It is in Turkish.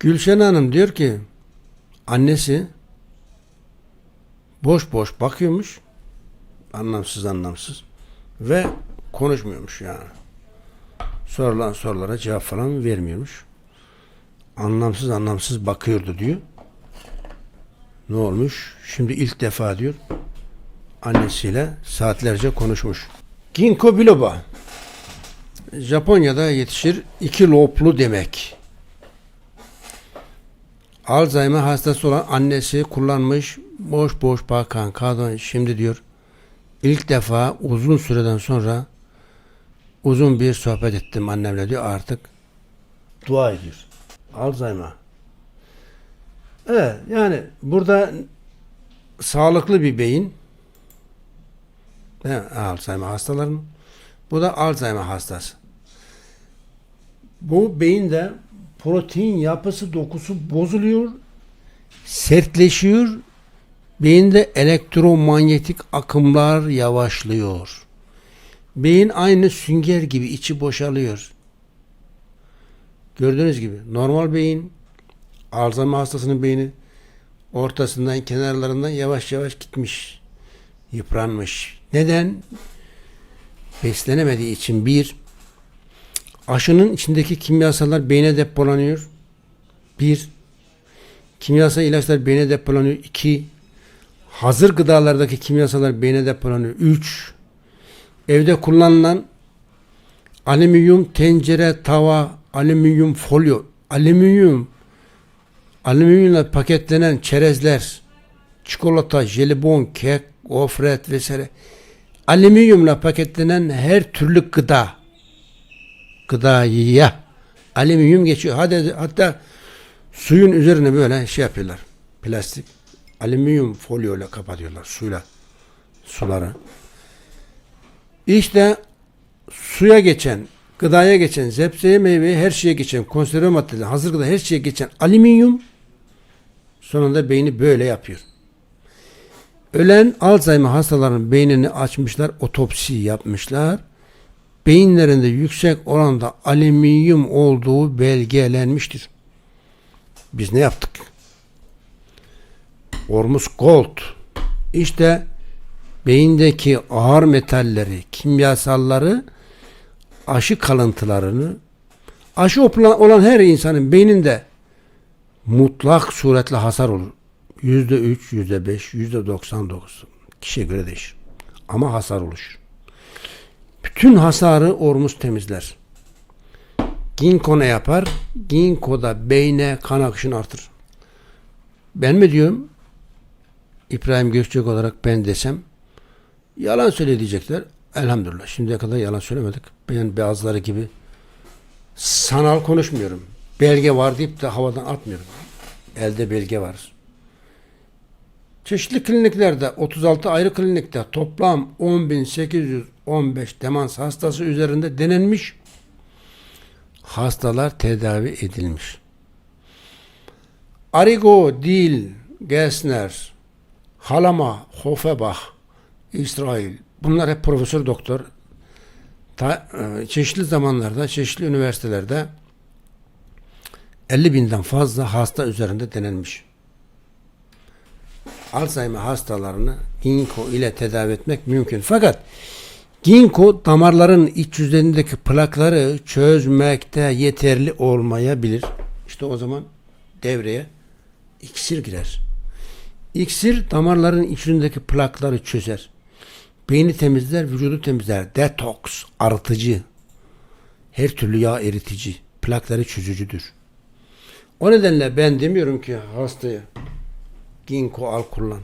Gülşen Hanım diyor ki annesi boş boş bakıyormuş. Anlamsız anlamsız. Ve konuşmuyormuş yani. Sorulan sorulara cevap falan vermiyormuş. Anlamsız anlamsız bakıyordu diyor. Ne olmuş? Şimdi ilk defa diyor annesiyle saatlerce konuşmuş. Ginkgo biloba. Japonya'da yetişir iki loblu demek. Alzheimer hastası olan annesi kullanmış boş boş bakan kadın şimdi diyor ilk defa uzun süreden sonra uzun bir sohbet ettim annemle diyor artık dua ediyor. Alzheimer. Evet yani burada sağlıklı bir beyin? Alzheimer hastalarının bu da Alzheimer hastası. Bu beyinde protein yapısı dokusu bozuluyor, sertleşiyor, beyinde elektromanyetik akımlar yavaşlıyor. Beyin aynı sünger gibi içi boşalıyor. Gördüğünüz gibi normal beyin, Alzheimer hastasının beyni ortasından, kenarlarından yavaş yavaş gitmiş, yıpranmış. Neden? Beslenemediği için bir, aşının içindeki kimyasallar beyne depolanıyor. Bir, kimyasal ilaçlar beyne depolanıyor. İki, hazır gıdalardaki kimyasallar beyne depolanıyor. Üç, evde kullanılan alüminyum tencere, tava, alüminyum folyo, alüminyum, alüminyumla paketlenen çerezler, çikolata, jelibon, kek, gofret vesaire alüminyumla paketlenen her türlü gıda gıdaya alüminyum geçiyor. Hadi, hatta suyun üzerine böyle şey yapıyorlar. Plastik alüminyum folyo ile kapatıyorlar suyla suları. İşte suya geçen, gıdaya geçen, zepseye meyveye her şeye geçen, konserve maddeler, hazır gıda her şeye geçen alüminyum sonunda beyni böyle yapıyor. Ölen Alzheimer hastalarının beynini açmışlar, otopsi yapmışlar. Beyinlerinde yüksek oranda alüminyum olduğu belgelenmiştir. Biz ne yaptık? Ormus Gold. İşte beyindeki ağır metalleri, kimyasalları, aşı kalıntılarını, aşı olan her insanın beyninde mutlak suretle hasar olur. Yüzde üç, yüzde beş, yüzde doksan dokuz. Kişiye göre değişir. Ama hasar oluşur. Bütün hasarı ormus temizler. Ginkgo ne yapar? Ginkgo da beyne kan akışını artırır. Ben mi diyorum? İbrahim Gökçek olarak ben desem yalan söyle diyecekler. Elhamdülillah. Şimdiye kadar yalan söylemedik. Ben bazıları gibi sanal konuşmuyorum. Belge var deyip de havadan atmıyorum. Elde belge var. Çeşitli kliniklerde 36 ayrı klinikte toplam 10.815 demans hastası üzerinde denenmiş. Hastalar tedavi edilmiş. Arigo, Dil, Gessner, Halama, Hofebach, İsrail bunlar hep profesör doktor. Ta, e, çeşitli zamanlarda, çeşitli üniversitelerde 50 binden fazla hasta üzerinde denenmiş. Alzheimer hastalarını ginkgo ile tedavi etmek mümkün. Fakat ginkgo damarların iç yüzeyindeki plakları çözmekte yeterli olmayabilir. İşte o zaman devreye iksir girer. İksir damarların içindeki plakları çözer. Beyni temizler, vücudu temizler. Detoks, arıtıcı, her türlü yağ eritici, plakları çözücüdür. O nedenle ben demiyorum ki hastaya ginkgo al kullan.